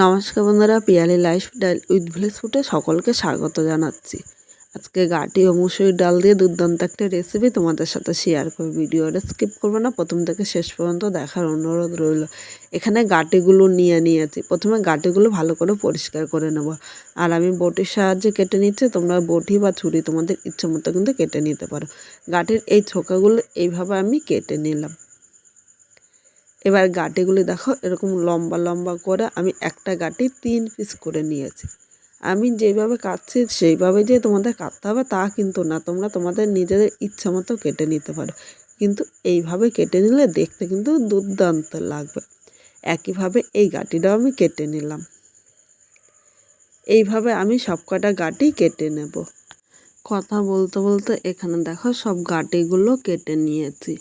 নমস্কার বন্ধুরা, Piyali life style with village ফুটে সকলকে স্বাগত জানাচ্ছি। আজকে গাটি ও মুসুরির ডাল দিয়ে দুর্দান্ত একটা রেসিপি তোমাদের সাথে শেয়ার করব। ভিডিওটা স্কিপ করবে না, প্রথম থেকে শেষ পর্যন্ত দেখার অনুরোধ রইল। এখানে গাটিগুলো নিয়ে নিয়েছি। প্রথমে গাটিগুলো ভালো করে পরিষ্কার করে নেব। আর আমি বটির সাহায্যে কেটে নিচ্ছি, তোমরা বটি বা ছুরি তোমাদের ইচ্ছে মতো কিন্তু কেটে নিতে পারো। গাটির এই ছোকাগুলো এইভাবে আমি কেটে নিলাম। এবার গাটিগুলি দেখো, এরকম লম্বা লম্বা করে আমি একটা গাটি তিন পিস করে নিয়েছি। আমি যেভাবে কাটছি, সেইভাবে যে তোমাদের কাটতে হবে তা কিন্তু না, তোমরা তোমাদের নিজেদের ইচ্ছা মতো কেটে নিতে পারো। কিন্তু এইভাবে কেটে নিলে দেখতে কিন্তু দুর্দান্ত লাগবে। একইভাবে এই গাটিটাও আমি কেটে নিলাম। এইভাবে আমি সব কটা গাটি কেটে নেব। কথা বলতে বলতে এখানে দেখো সব গাটিগুলো কেটে নিয়েছি।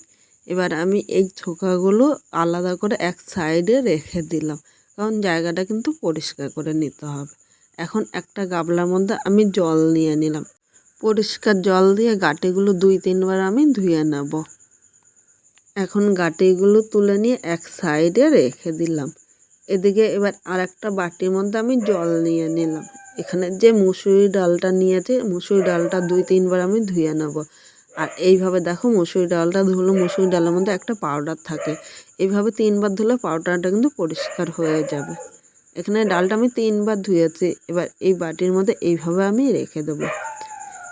এবার আমি এই ছোকাগুলো আলাদা করে এক সাইডে রেখে দিলাম। কারণ জায়গাটা কিন্তু পরিষ্কার করে নিতে হবে। এখন একটা গাবলার মধ্যে আমি জল নিয়ে নিলাম। পরিষ্কার জল দিয়ে গাটিগুলো দুই তিনবার আমি ধুয়ে নেব। এখন গাটিগুলো তুলে নিয়ে এক সাইডে রেখে দিলাম। এদিকে এবার আর একটা বাটির মধ্যে আমি জল নিয়ে নিলাম। এখানে যে মুসুরি ডালটা নিয়েছে মুসুরি ডালটা দুই তিনবার আমি ধুয়ে নেব। আর এইভাবে দেখো মুসুরি ডালটা ধুলো, মুসুরি ডালের মধ্যে একটা পাউডার থাকে। এইভাবে তিনবার ধুলে পাউডারটা কিন্তু পরিষ্কার হয়ে যাবে। এখানে ডালটা আমি তিনবার ধুয়েছি, এবার এই বাটির মধ্যে এইভাবে আমি রেখে দেবো।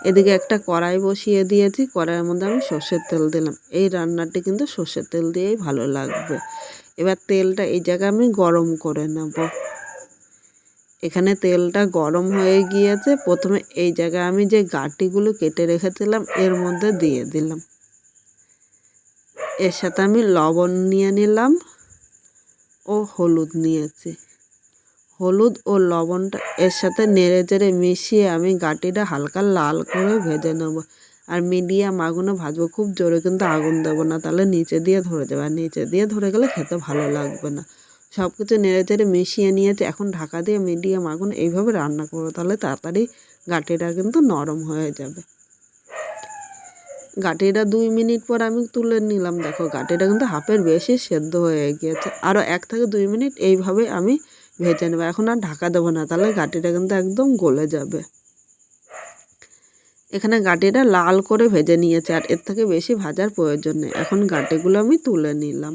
এদিকে একটা কড়াই বসিয়ে দিয়েছি, কড়াইয়ের মধ্যে আমি সর্ষের তেল দিলাম। এই রান্নাটি কিন্তু সর্ষের তেল দিয়েই ভালো লাগবে। এবার তেলটা এই জায়গায় আমি গরম করে নেব। এখানে তেলটা গরম হয়ে গিয়েছে। প্রথমে এই জায়গায় আমি যে গাটিগুলো কেটে রেখেছিলাম, এর মধ্যে দিয়ে দিলাম। এর সাথে আমি লবণ নিয়ে নিলাম ও হলুদ নিয়েছি। হলুদ ও লবণটা এর সাথে নেড়ে চেড়ে মিশিয়ে আমি গাটিটা হালকা লাল করে ভেজে নেব। আর মিডিয়াম আগুনে ভাজবো, খুব জোরে কিন্তু আগুন দেবো না। তাহলে নিচে দিয়ে ধরে দেবো আর নিচে দিয়ে ধরে গেলে খেতে ভালো লাগবে না। সব কিছু নেড়ে চেড়ে মিশিয়ে নিয়েছে এখন ঢাকা দিয়ে মিডিয়াম আগুন এইভাবে রান্না করব, তাহলে তাড়াতাড়ি গাটিটা কিন্তু নরম হয়ে যাবে। গাটিটা দুই মিনিট পর আমি তুলে নিলাম। দেখো গাটিটা কিন্তু হাফের বেশি সেদ্ধ হয়ে গিয়েছে। আরও এক থেকে দুই মিনিট এইভাবে আমি ভেজে নেব। এখন আর ঢাকা দেবো না, তাহলে গাটিটা কিন্তু একদম গলে যাবে। এখানে গাটিটা লাল করে ভেজে নিয়েছে, আর এর থেকে বেশি ভাজার প্রয়োজন নেই। এখন গাটিগুলো আমি তুলে নিলাম।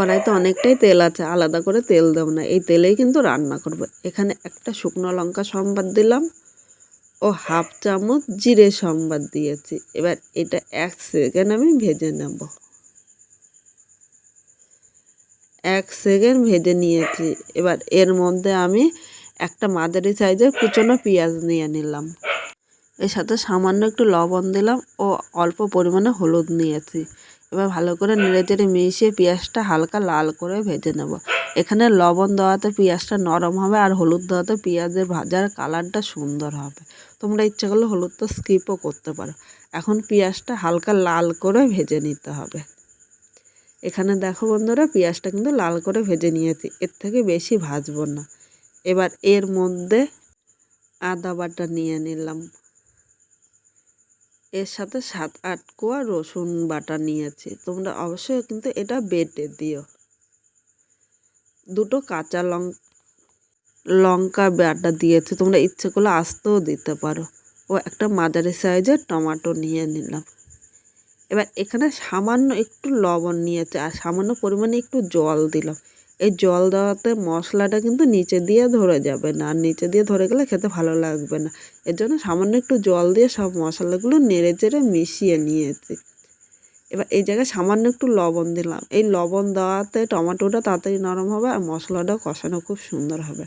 কড়াইতে অনেকটাই তেল আছে, আলাদা করে তেল দেবো না। এই তেলেই কিন্তু রান্না করব। এখানে একটা শুকনো লঙ্কা সম্বাদ দিলাম। ও হাফ চামচ জিরে সম্বাদ দিয়েছি। এবার এটা এক সেকেন্ড আমি ভেজে নেব। এক সেকেন্ড ভেজে নিয়েছি। এবার এর মধ্যে আমি একটা মাঝারি সাইজের কুচনো পেঁয়াজ নিয়ে নিলাম। এর সাথে সামান্য একটু লবণ দিলাম ও অল্প পরিমাণে হলুদ নিয়েছি। এবার ভালো করে নেড়ে চেড়ে মিশিয়ে পেঁয়াজটা হালকা লাল করে ভেজে নেব। এখানে লবণ দেওয়াতে পেঁয়াজটা নরম হবে আর হলুদ দেওয়াতে পেঁয়াজের ভাজার কালারটা সুন্দর হবে। তোমরা ইচ্ছে করলে হলুদটা স্কিপও করতে পারো। এখন পেঁয়াজটা হালকা লাল করে ভেজে নিতে হবে। এখানে দেখো বন্ধুরা, পেঁয়াজটা কিন্তু লাল করে ভেজে নিয়েছি, এর থেকে বেশি ভাজবো না। এবার এর মধ্যে আদা বাটা নিয়ে নিলাম। এর সাথে সাত, আট কোয়া রসুন বাটা নিয়েছি। তোমরা অবশ্যই কিন্তু এটা বেটে দিও। দুটো কাঁচা লং, লঙ্কা বাটা দিয়েছি। তোমরা ইচ্ছে করলে আস্তেও দিতে পারো। ও একটা মাঝারি সাইজের টমাটো নিয়ে নিলাম। এবার এখানে সামান্য একটু লবণ নিয়েছে আর সামান্য পরিমাণে একটু জল দিলাম। এই জল দেওয়াতে মশলাটা কিন্তু নিচে দিয়ে ধরে যাবে না। আর নিচে দিয়ে ধরে গেলে খেতে ভালো লাগবে না। এর জন্য সামান্য একটু জল দিয়ে সব মশলাগুলো নেড়ে চেড়ে মিশিয়ে নিয়েছি। এবার এই জায়গায় সামান্য একটু লবণ দিলাম। এই লবণ দেওয়াতে টমেটোটা তাড়াতাড়ি নরম হবে আর মশলাটাও কষানো খুব সুন্দর হবে।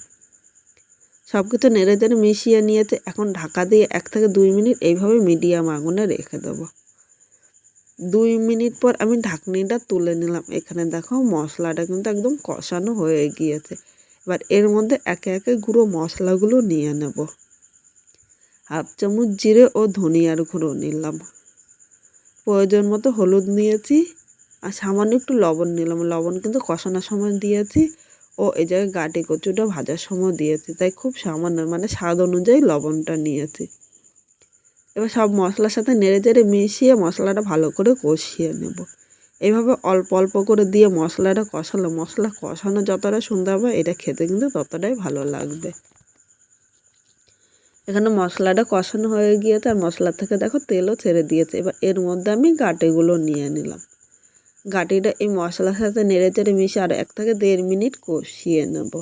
সব কিছু নেড়ে চেড়ে মিশিয়ে নিয়েছে। এখন ঢাকা দিয়ে এক থেকে দুই মিনিট এইভাবে মিডিয়াম আগুনে রেখে দেবো। দুই মিনিট পর আমি ঢাকনিটা তুলে নিলাম। এখানে দেখো মশলাটা কিন্তু একদম কষানো হয়ে গিয়েছে। এবার এর মধ্যে একে একে গুঁড়ো মশলাগুলো নিয়ে নেব। হাফ চামচ জিরে ও ধনিয়ার গুঁড়ো নিলাম। প্রয়োজন মতো হলুদ নিয়েছি আর সামান্য একটু লবণ নিলাম। লবণ কিন্তু কষানোর সময় দিয়েছি ও এই জায়গায় গাটি কচুটা ভাজার সময় দিয়েছি। তাই খুব সামান্য মানে স্বাদ অনুযায়ী লবণটা নিয়েছি। এবার সব মশলার সাথে নেড়ে চেড়ে মিশিয়ে মশলাটা ভালো করে কষিয়ে নেব। এইভাবে অল্প অল্প করে দিয়ে মশলাটা কষালো, মশলা কষানো যতটা সুন্দর হবে, এটা খেতে কিন্তু ততটাই ভালো লাগবে। এখানে মশলাটা কষানো হয়ে গিয়েছে, আর মশলা থেকে দেখো তেলও ছেড়ে দিয়েছে। এবার এর মধ্যে আমি গাটিগুলো নিয়ে নিলাম। গাটিটা এই মশলার সাথে নেড়ে চেড়ে মিশিয়ে আরও এক থেকে দেড় মিনিট কষিয়ে নেব।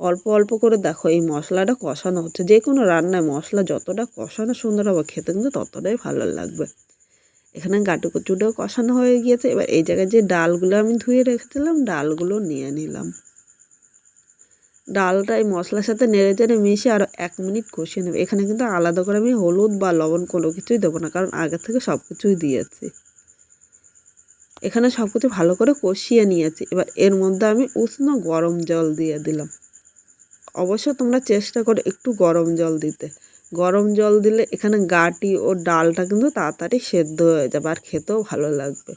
অল্প অল্প করে দেখো এই মশলাটা কষানো হচ্ছে। যে কোনো রান্নায় মশলা যতটা কষানো সুন্দর হবে, খেতে কিন্তু ততটাই ভালো লাগবে। এখানে গাটু কচুটাও কষানো হয়ে গিয়েছে। এবার এই জায়গায় যে ডালগুলো আমি ধুয়ে রেখেছিলাম, ডালগুলো নিয়ে নিলাম। ডালটা এই মশলার সাথে নেড়ে চেড়ে মিশিয়ে আরও এক মিনিট কষিয়ে নেবে। এখানে কিন্তু আলাদা করে আমি হলুদ বা লবণ কোনো কিছুই দেবো না, কারণ আগে থেকে সব কিছুই দিয়েছি। এখানে সব কিছু ভালো করে কষিয়ে নিয়েছি। এবার এর মধ্যে আমি উষ্ণ গরম জল দিয়ে দিলাম। অবশ্য তোমরা চেষ্টা করো একটু গরম জল দিতে। গরম জল দিলে এখানে গাটি ও ডালটা কিন্তু তাড়াতাড়ি সেদ্ধ হয়ে যাবে আর খেতেও ভালো লাগবে।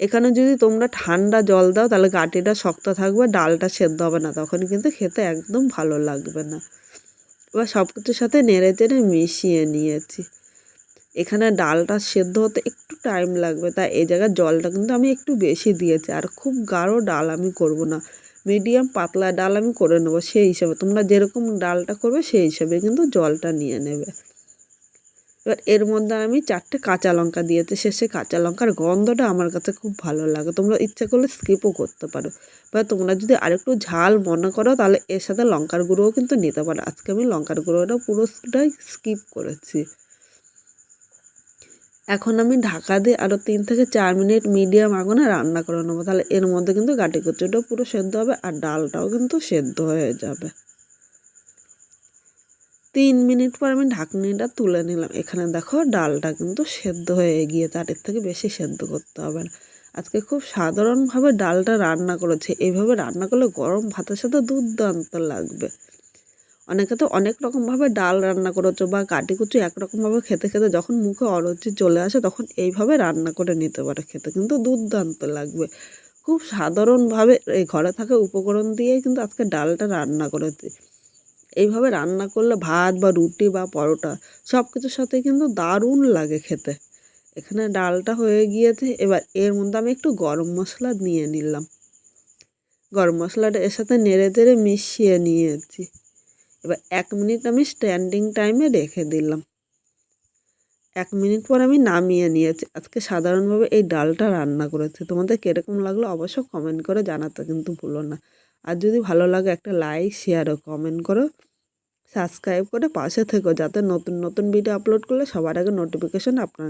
এখানে যদি তোমরা ঠান্ডা জল দাও তাহলে গাটিটা শক্ত থাকবে, ডালটা সেদ্ধ হবে না তখন কিন্তু খেতে একদম ভালো লাগবে না। এবার সব কিছুর সাথে নেড়ে চেড়ে মিশিয়ে নিয়েছি। এখানে ডালটা সেদ্ধ হতে একটু টাইম লাগবে তাই এই জায়গায় জলটা কিন্তু আমি একটু বেশি দিয়েছি, আর খুব গাঢ় ডাল আমি করব না। মিডিয়াম, পাতলা ডাল আমি করে নেব সেই হিসাবে। তোমরা যেরকম ডালটা করবে সেই হিসাবে কিন্তু জলটা নিয়ে নেবে। এবার এর মধ্যে আমি চারটে কাঁচা লঙ্কা দিয়েছি। শেষে কাঁচা লঙ্কার গন্ধটা আমার কাছে খুব ভালো লাগে। তোমরা ইচ্ছা করলে স্কিপও করতে পারো। বা তোমরা যদি আরেকটু ঝাল মনে করো, তাহলে এর সাথে লঙ্কার গুঁড়োও কিন্তু নিতে পারো। আজকে আমি লঙ্কার গুঁড়োটা পুরোটাই স্কিপ করেছি। এখন আমি ঢাকা দিয়ে আরও তিন থেকে চার মিনিট মিডিয়াম আগুনে রান্না করে নেব। তাহলে এর মধ্যে কিন্তু গাটি কচুটাও পুরো সেদ্ধ হবে আর ডালটাও কিন্তু সেদ্ধ হয়ে যাবে। তিন মিনিট পর আমি ঢাকনিটা তুলে নিলাম। এখানে দেখো ডালটা কিন্তু সেদ্ধ হয়ে গিয়ে তার থেকে বেশি সেদ্ধ করতে হবে না। আজকে খুব সাধারণভাবে ডালটা রান্না করেছে। এইভাবে রান্না করলে গরম ভাতের সাথে দুর্দান্ত লাগবে। অনেকে তো অনেক রকমভাবে ডাল রান্না করেছ বা কাটি কুচি একরকমভাবে খেতে খেতে যখন মুখে অরুচি চলে আসে তখন এইভাবে রান্না করে নিতে পারে খেতে। কিন্তু দুর্দান্ত লাগবে। খুব সাধারণভাবে এই ঘরে থাকা উপকরণ দিয়েই কিন্তু আজকে ডালটা রান্না করেছি। এইভাবে রান্না করলে ভাত বা রুটি বা পরোটা সব কিছুর সাথে কিন্তু দারুণ লাগে খেতে। এখানে ডালটা হয়ে গিয়েছে, এবার এর মধ্যে আমি একটু গরম মশলা নিয়ে নিলাম। গরম মশলাটা এর সাথে নেড়ে চেড়ে মিশিয়ে নিয়েছি। এবার এক মিনিট আমি স্ট্যান্ডিং টাইমে রেখে দিলাম। এক মিনিট পর আমি নামিয়ে নিয়েছি। আজকে সাধারণভাবে এই ডালটা রান্না করেছি। তোমাদের কীরকম লাগল অবশ্য কমেন্ট করে জানাতে কিন্তু ভুলো না। আর যদি ভালো লাগে একটা লাইক শেয়ার ও কমেন্ট করো। সাবস্ক্রাইব করে পাশে থেকো যাতে নতুন নতুন ভিডিও আপলোড করলে সবার আগে নোটিফিকেশন আপনার